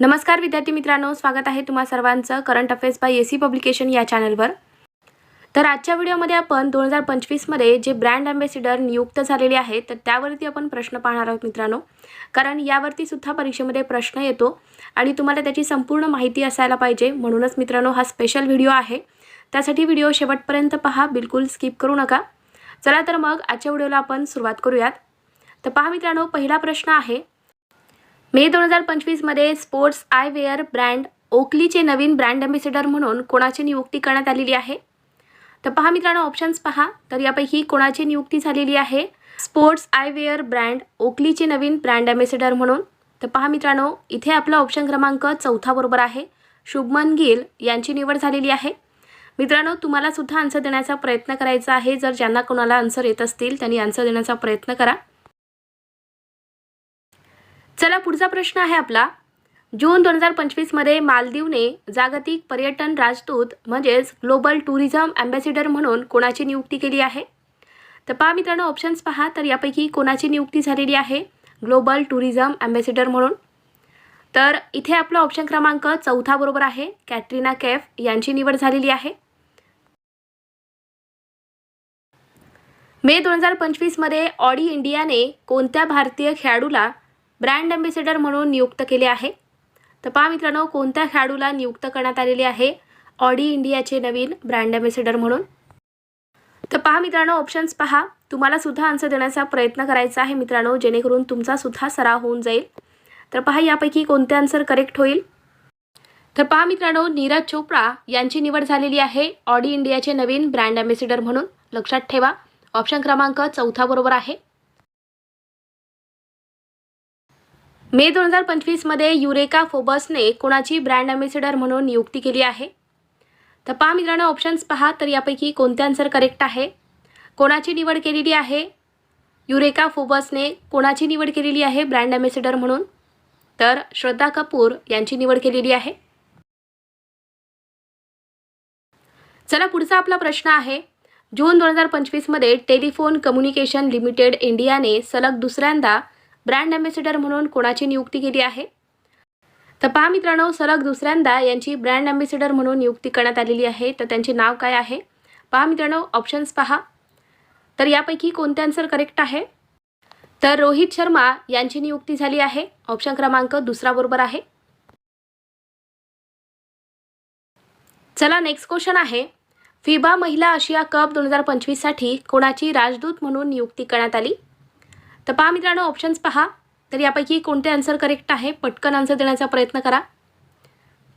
नमस्कार विद्यार्थी मित्रांनो स्वागत आहे तुम्हा सर्वांचं current affairs by AC publication या चॅनलवर तर आजच्या व्हिडिओमध्ये आपण दोन हजार पंचवीसमध्ये जे ब्रँड अँबॅसिडर नियुक्त झालेले आहेत तर त्यावरती आपण प्रश्न पाहणार आहोत मित्रांनो. कारण यावरती सुद्धा परीक्षेमध्ये प्रश्न येतो आणि तुम्हाला त्याची संपूर्ण माहिती असायला पाहिजे. म्हणूनच मित्रांनो हा स्पेशल व्हिडिओ आहे. त्यासाठी व्हिडिओ शेवटपर्यंत पहा बिलकुल स्किप करू नका. चला तर मग आजच्या व्हिडिओला आपण सुरुवात करूयात. तर पहा मित्रांनो पहिला प्रश्न आहे मे दोन हजार पंचवीसमध्ये स्पोर्ट्स आयवेअर ब्रँड ओकलीचे नवीन ब्रँड अम्बेसिडर म्हणून कोणाची नियुक्ती करण्यात आलेली आहे? तर पहा मित्रांनो ऑप्शन्स पहा. तर यापैकी कोणाची नियुक्ती झालेली आहे? स्पोर्ट्स आयवेअर ब्रँड ओकलीचे नवीन ब्रँड अम्बेसिडर म्हणून. तर पहा मित्रांनो इथे आपला ऑप्शन क्रमांक चौथा बरोबर आहे. शुभमन गिल यांची निवड झालेली आहे. मित्रांनो तुम्हाला सुद्धा आन्सर देण्याचा प्रयत्न करायचा आहे. जर ज्यांना कोणाला आन्सर येत असतील त्यांनी आन्सर देण्याचा प्रयत्न करा. चला पुढचा प्रश्न आहे आपला. जून दोन हजार पंचवीसमध्ये मालदीवने जागतिक पर्यटन राजदूत म्हणजेच ग्लोबल टुरिझम ॲम्बॅसिडर म्हणून कोणाची नियुक्ती केली आहे? तर पहा मित्रांनो ऑप्शन्स पहा. तर यापैकी कोणाची नियुक्ती झालेली आहे? ग्लोबल टुरिझम ॲम्बॅसिडर म्हणून. तर इथे आपला ऑप्शन क्रमांक चौथा बरोबर आहे. कॅटरीना कैफ यांची निवड झालेली आहे. मे दोन हजार पंचवीसमध्ये ऑडी इंडियाने कोणत्या भारतीय खेळाडूला ब्रँड अँबॅसिडर म्हणून नियुक्त केले आहे. तर पहा मित्रांनो कोणत्या खेळाडूला नियुक्त करण्यात आलेले आहे? ऑडी इंडियाचे नवीन ब्रँड अँबॅसिडर म्हणून. तर पहा मित्रांनो ऑप्शन्स पहा. तुम्हाला सुद्धा आन्सर देण्याचा प्रयत्न करायचा आहे मित्रांनो जेणेकरून तुमचा सुद्धा सराव होऊन जाईल. तर पहा यापैकी कोणते आन्सर करेक्ट होईल? तर पहा मित्रांनो नीरज चोप्रा यांची निवड झालेली आहे ऑडी इंडियाचे नवीन ब्रँड अँबॅसिडर म्हणून. लक्षात ठेवा ऑप्शन क्रमांक चौथा बरोबर आहे. मे दोन हजार पंचवीसमध्ये युरेका फोबसने कोणाची ब्रँड ॲम्बेसिडर म्हणून नियुक्ती केली आहे? तर पहा मित्रांनो ऑप्शन्स पहा तर यापैकी कोणते आन्सर करेक्ट आहे? कोणाची निवड केलेली आहे? युरेका फोबसने कोणाची निवड केलेली आहे ब्रँड अँबॅसिडर म्हणून? तर श्रद्धा कपूर यांची निवड केलेली आहे. चला पुढचा आपला प्रश्न आहे. जून दोन हजार पंचवीसमध्ये टेलिफोन कम्युनिकेशन लिमिटेड इंडियाने सलग दुसऱ्यांदा ब्रँड अँबॅसिडर म्हणून कोणाची नियुक्ती केली आहे? तर पहा मित्रांनो सलग दुसऱ्यांदा यांची ब्रँड अँबॅसिडर म्हणून नियुक्ती करण्यात आलेली आहे. तर त्यांचे नाव काय आहे? पहा मित्रांनो ऑप्शन्स पहा. तर यापैकी कोणते आन्सर करेक्ट आहे? तर रोहित शर्मा यांची नियुक्ती झाली आहे. ऑप्शन क्रमांक दुसरा बरोबर आहे. चला नेक्स्ट क्वेश्चन आहे. फिबा महिला आशिया कप दोन हजार पंचवीससाठी कोणाची राजदूत म्हणून नियुक्ती करण्यात आली? तर पहा मित्रांनो ऑप्शन्स पहा. तर यापैकी कोणते आन्सर करेक्ट आहे पटकन आन्सर देण्याचा प्रयत्न करा.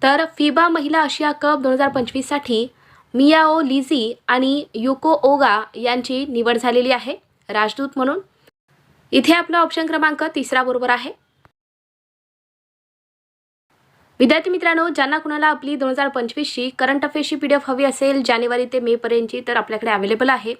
तर फिबा महिला आशिया कप दोन हजार पंचवीससाठी मियाओ लिझी आणि युको ओगा यांची निवड झालेली आहे राजदूत म्हणून. इथे आपला ऑप्शन क्रमांक तिसरा बरोबर आहे. विद्यार्थी मित्रांनो ज्यांना कुणाला आपली दोन हजार पंचवीसची करंट अफेअर्सची पी डी एफ हवी असेल जानेवारी ते मेपर्यंतची तर आपल्याकडे अवेलेबल आहे.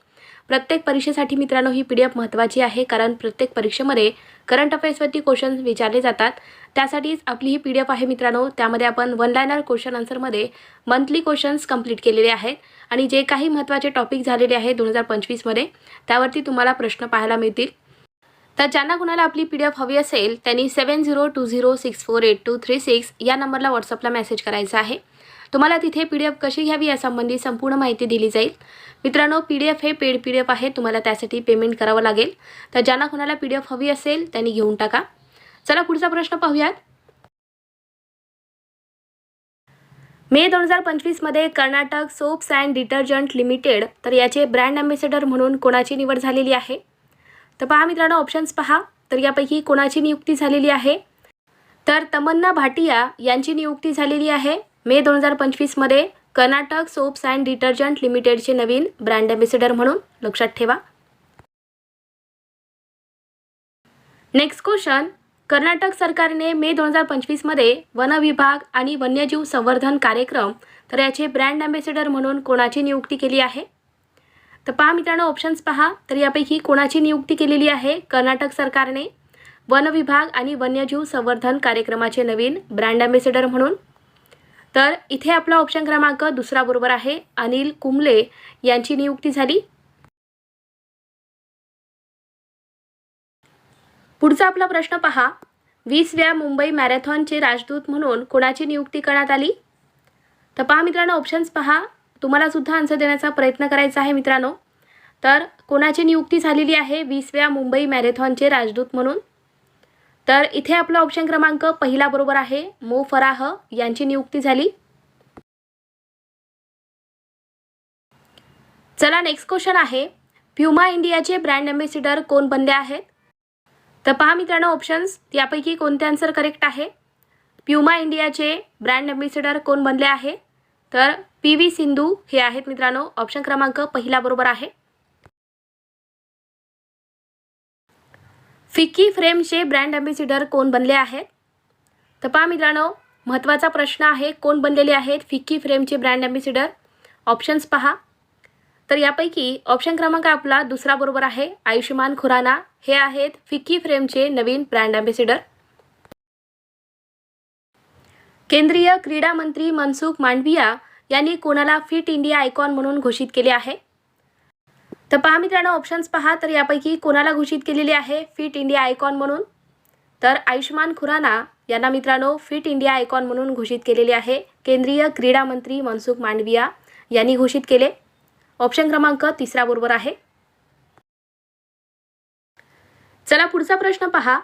प्रत्येक परीक्षेसाठी मित्रांनो ही पी डी एफ महत्त्वाची आहे कारण प्रत्येक परीक्षेमध्ये करंट अफेअर्सवरती क्वेश्चन्स विचारले जातात. त्यासाठीच आपली ही पी डी एफ आहे मित्रांनो त्यामध्ये आपण वन लायनर क्वेश्चन आन्सरमध्ये मंथली क्वेश्चन्स कंप्लीट केलेले आहेत आणि जे काही महत्त्वाचे टॉपिक झालेले आहेत दोन हजार पंचवीसमध्ये त्यावरती तुम्हाला प्रश्न पाहायला मिळतील. तर ज्यांना कुणाला आपली पी डी एफ हवी असेल त्यांनी seven zero two zero six four eight two three six या नंबरला व्हॉट्सअपला मेसेज करायचा आहे. तुम्हाला तिथे पी डी एफ कशी घ्यावी यासंबंधी संपूर्ण माहिती दिली जाईल. मित्रांनो पी डी एफ हे पेड पी डी एफ आहे तुम्हाला त्यासाठी पेमेंट करावं लागेल. तर ज्यांना कुणाला पी डी एफ हवी असेल त्यांनी घेऊन टाका. चला पुढचा प्रश्न पाहूयात. मे दोन हजार पंचवीसमध्ये Karnataka soaps and detergent limited तर याचे ब्रँड अँबेसेडर म्हणून कोणाची निवड झालेली आहे? तर पहा मित्रांनो ऑप्शन्स पहा. तर यापैकी कोणाची नियुक्ती झालेली आहे? तर तमन्ना भाटिया यांची नियुक्ती झालेली आहे मे दोन हजार पंचवीसमध्ये कर्नाटक सोप्स अँड डिटर्जंट लिमिटेडचे नवीन ब्रँड अँबेसिडर म्हणून. लक्षात ठेवा. नेक्स्ट क्वेश्चन कर्नाटक सरकारने मे दोन हजार पंचवीसमध्ये वन विभाग आणि वन्यजीव संवर्धन कार्यक्रम तर याचे ब्रँड अँबेसिडर म्हणून कोणाची नियुक्ती केली आहे? तर पहा मित्रांनो ऑप्शन्स पहा. तर यापैकी कोणाची नियुक्ती केलेली आहे? कर्नाटक सरकारने वन विभाग आणि वन्यजीव संवर्धन कार्यक्रमाचे नवीन ब्रँड ॲम्बेसेडर म्हणून. तर इथे आपला ऑप्शन क्रमांक दुसरा बरोबर आहे. अनिल कुंबले यांची नियुक्ती झाली. पुढचा आपला प्रश्न पहा. वीसव्या मुंबई मॅरेथॉनचे राजदूत म्हणून कोणाची नियुक्ती करण्यात आली? तर पहा मित्रांनो ऑप्शन्स पहा. तुम्हाला सुद्धा आन्सर देण्याचा प्रयत्न करायचा आहे मित्रांनो. तर कोणाची नियुक्ती झालेली आहे? वीसव्या मुंबई मॅरेथॉनचे राजदूत म्हणून. तर इथे आपला ऑप्शन क्रमांक पहिला बरोबर आहे. मो फराह यांची नियुक्ती झाली. चला नेक्स्ट क्वेश्चन आहे. प्युमा इंडियाचे ब्रँड अँबॅसिडर कोण बनले आहेत? तर पहा मित्रांनो ऑप्शन्स यापैकी कोणते आन्सर करेक्ट आहे? प्युमा इंडियाचे ब्रँड अँबॅसिडर कोण बनले आहे? तर पी व्ही सिंधू हे आहेत मित्रांनो. ऑप्शन क्रमांक पहिला बरोबर आहे. फिक्की फ्रेमचे ब्रँड अँबॅसिडर कोण बनले आहेत? तर पहा मित्रांनो महत्त्वाचा प्रश्न आहे कोण बनलेले आहेत फिक्की फ्रेमचे ब्रँड अँबॅसिडर ऑप्शन्स पहा. तर यापैकी ऑप्शन क्रमांक आपला दुसरा बरोबर आहे आयुष्यमान खुराना. हे आहेत फिक्की फ्रेमचे नवीन ब्रँड अँबॅसिडर केंद्रीय क्रीडा मंत्री मनसुख मांडविया यांनी कोणाला फिट इंडिया आयकॉन म्हणून घोषित केले आहे? तर पहा मित्रांनो ऑप्शन्स पहा. तर यापैकी कोणाला घोषित केलेले आहे फिट इंडिया आयकॉन म्हणून? तर आयुष्मान खुराना यांना मित्रांनो फिट इंडिया आयकॉन म्हणून घोषित केलेले आहे. केंद्रीय क्रीडा मंत्री मनसुख मांडविया यांनी घोषित केले. ऑप्शन क्रमांक तिसरा बरोबर आहे. चला पुढचा प्रश्न पहा.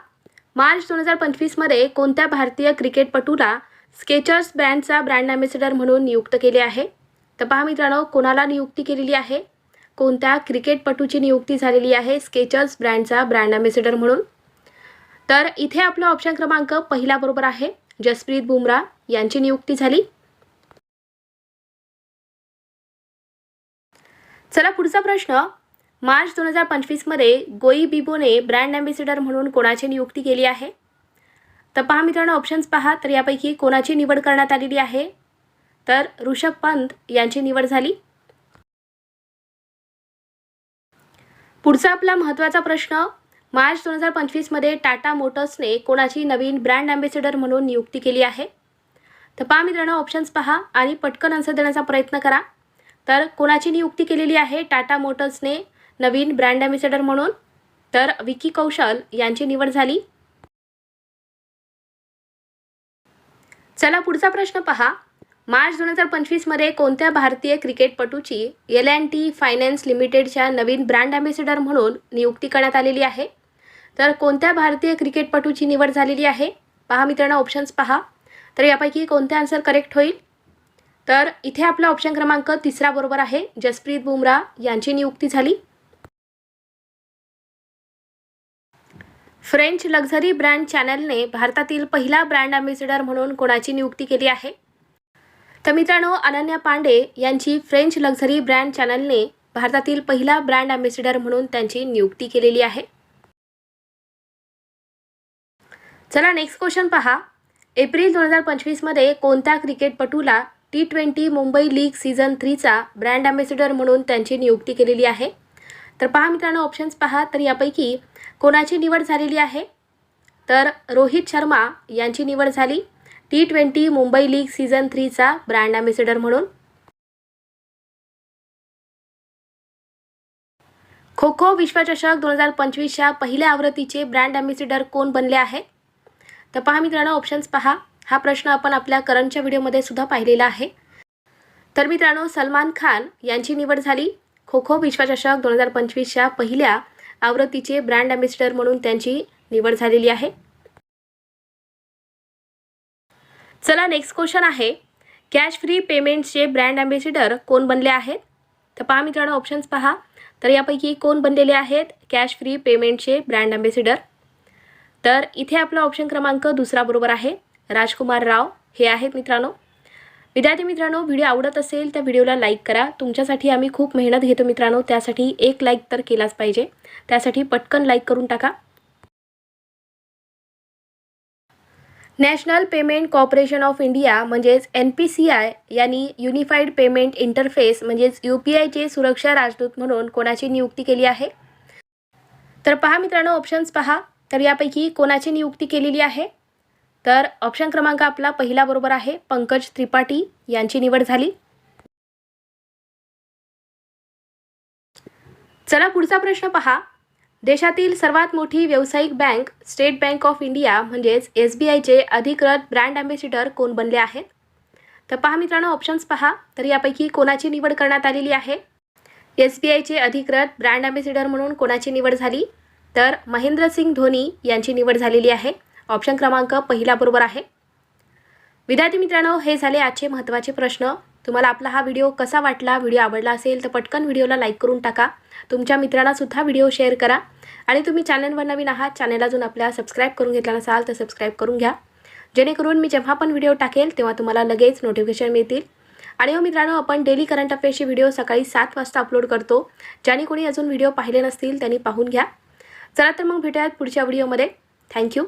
मार्च दोन हजार पंचवीसमध्ये कोणत्या भारतीय क्रिकेटपटूला स्केचर्स ब्रँडचा ब्रँड ॲम्बेसिडर म्हणून नियुक्त केले आहे. तर पहा मित्रांनो कोणाला नियुक्ती केलेली आहे? कोणत्या क्रिकेटपटूची नियुक्ती झालेली आहे स्केचर्स ब्रँडचा ब्रँड ॲम्बेसिडर म्हणून? तर इथे आपला ऑप्शन क्रमांक पहिला बरोबर आहे. जसप्रीत बुमराह यांची नियुक्ती झाली. चला पुढचा प्रश्न. मार्च दोन हजार पंचवीसमध्ये गोई बिबोने ब्रँड ॲम्बेसिडर म्हणून कोणाची नियुक्ती केली आहे? तर पहा मित्रांनो ऑप्शन्स पहा. तर यापैकी कोणाची निवड करण्यात आलेली आहे? तर ऋषभ पंत यांची निवड झाली. पुढचा आपला महत्त्वाचा प्रश्न मार्च दोन हजार पंचवीसमध्ये टाटा मोटर्सने कोणाची नवीन ब्रँड अँबॅसिडर म्हणून नियुक्ती केली आहे? तर पहा मित्रांनो ऑप्शन्स पहा आणि पटकन आन्सर देण्याचा प्रयत्न करा. तर कोणाची नियुक्ती केलेली आहे? टाटा मोटर्सने नवीन ब्रँड अँबॅसिडर म्हणून. तर विकी कौशल यांची निवड झाली. चला पुढचा प्रश्न पहा. मार्च दोन हजार पंचवीसमध्ये कोणत्या भारतीय क्रिकेटपटूची एल अँड टी फायनान्स लिमिटेडच्या नवीन ब्रँड अँबॅसिडर म्हणून नियुक्ती करण्यात आलेली आहे? तर कोणत्या भारतीय क्रिकेटपटूची निवड झालेली आहे? पहा मित्रांनो ऑप्शन्स पहा. तर यापैकी कोणते आन्सर करेक्ट होईल? तर इथे आपला ऑप्शन क्रमांक तिसरा बरोबर आहे. जसप्रीत बुमराह यांची नियुक्ती झाली. फ्रेंच लक्झरी ब्रँड चॅनलने भारतातील पहिला ब्रँड अँबॅसिडर म्हणून कोणाची नियुक्ती केली आहे? तर मित्रांनो अनन्या पांडे यांची फ्रेंच लक्झरी ब्रँड चॅनलने भारतातील पहिला ब्रँड अँबॅसिडर म्हणून त्यांची नियुक्ती केलेली आहे. चला नेक्स्ट क्वेश्चन पहा. एप्रिल दोन हजार पंचवीसमध्ये कोणत्या क्रिकेटपटूला T twenty Mumbai league season थ्रीचा brand ambassador म्हणून त्यांची नियुक्ती केलेली आहे? तर पहा मित्रांनो ऑप्शन्स पहा. तर यापैकी कोणाची निवड झालेली आहे? तर रोहित शर्मा यांची निवड झाली. T twenty Mumbai league season थ्रीचा brand ambassador म्हणून. खो खो विश्वचषक दोन हजार पंचवीसच्या पहिल्या आवृत्तीचे ब्रँड ॲम्बेसिडर कोण बनले आहे? तर पहा मित्रांनो ऑप्शन्स पहा. हा प्रश्न आपण आपल्या करंटच्या व्हिडिओमध्ये सुद्धा पाहिलेला आहे. तर मित्रांनो सलमान खान यांची निवड झाली. खो खो विश्वचषक दोन हजार पंचवीसच्या पहिल्या आवृत्तीचे ब्रँड अँबेसिडर म्हणून त्यांची निवड झालेली आहे. चला नेक्स्ट क्वेश्चन आहे कॅश फ्री पेमेंट्सचे ब्रँड अँबेसिडर कोण बनले आहेत? तर पहा मित्रांनो ऑप्शन्स पहा. तर यापैकी कोण बनलेले आहेत? कॅश फ्री पेमेंटचे ब्रँड अँबेसिडर तर इथे आपला ऑप्शन क्रमांक दुसरा बरोबर आहे. राजकुमार राव हे आहेत मित्रांनो. विद्यार्थी मित्रांनो व्हिडिओ आवडत असेल त्या व्हिडिओला लाईक करा. तुमच्यासाठी आम्ही खूप मेहनत घेतो मित्रांनो. त्यासाठी एक लाईक तर केलाच पाहिजे. त्यासाठी पटकन लाईक करून टाका. National payment corporation of India म्हणजेच एन पी सी आय यांनी युनिफाईड पेमेंट इंटरफेस म्हणजेच यू पी आयचे सुरक्षा राजदूत म्हणून कोणाची नियुक्ती केली आहे? तर पहा मित्रांनो ऑप्शन्स पहा. तर यापैकी कोणाची नियुक्ती केलेली आहे? तर ऑप्शन क्रमांक आपला पहिला बरोबर आहे पंकज त्रिपाठी यांची निवड झाली. चला पुढचा प्रश्न पहा. देशातील सर्वात मोठी व्यावसायिक bank state bank of India म्हणजेच एस बी आयचे अधिकृत ब्रँड अँबॅसिडर कोण बनले आहेत? तर पहा मित्रांनो ऑप्शन्स पहा. तर यापैकी कोणाची निवड करण्यात आलेली आहे? एस बी आयचे अधिकृत ब्रँड अँबॅसिडर म्हणून कोणाची निवड झाली? तर महेंद्रसिंग धोनी यांची निवड झालेली आहे. ऑप्शन क्रमांक पहिला बरोबर आहे. विद्यार्थी मित्रांनो हे झाले आजचे महत्त्वाचे प्रश्न. तुम्हाला आपला हा व्हिडिओ कसा वाटला व्हिडिओ आवडला असेल तर पटकन व्हिडिओला लाईक करून टाका. तुमच्या मित्रांनासुद्धा व्हिडिओ शेअर करा. आणि तुम्ही चॅनलवर नवीन आहात चॅनल अजून आपल्या सबस्क्राईब करून घेतला नसाल तर सबस्क्राईब करून घ्या. जेणेकरून मी जेव्हा पण व्हिडिओ टाकेल तेव्हा तुम्हाला लगेच नोटिफिकेशन मिळतील. आणि हो मित्रांनो आपण डेली करंट अफेअर्सचे व्हिडिओ सकाळी सात वाजता अपलोड करतो. ज्याने कोणी अजून व्हिडिओ पाहिले नसतील त्यांनी पाहून घ्या. चला तर मग भेटूयात पुढच्या व्हिडिओमध्ये. थँक्यू.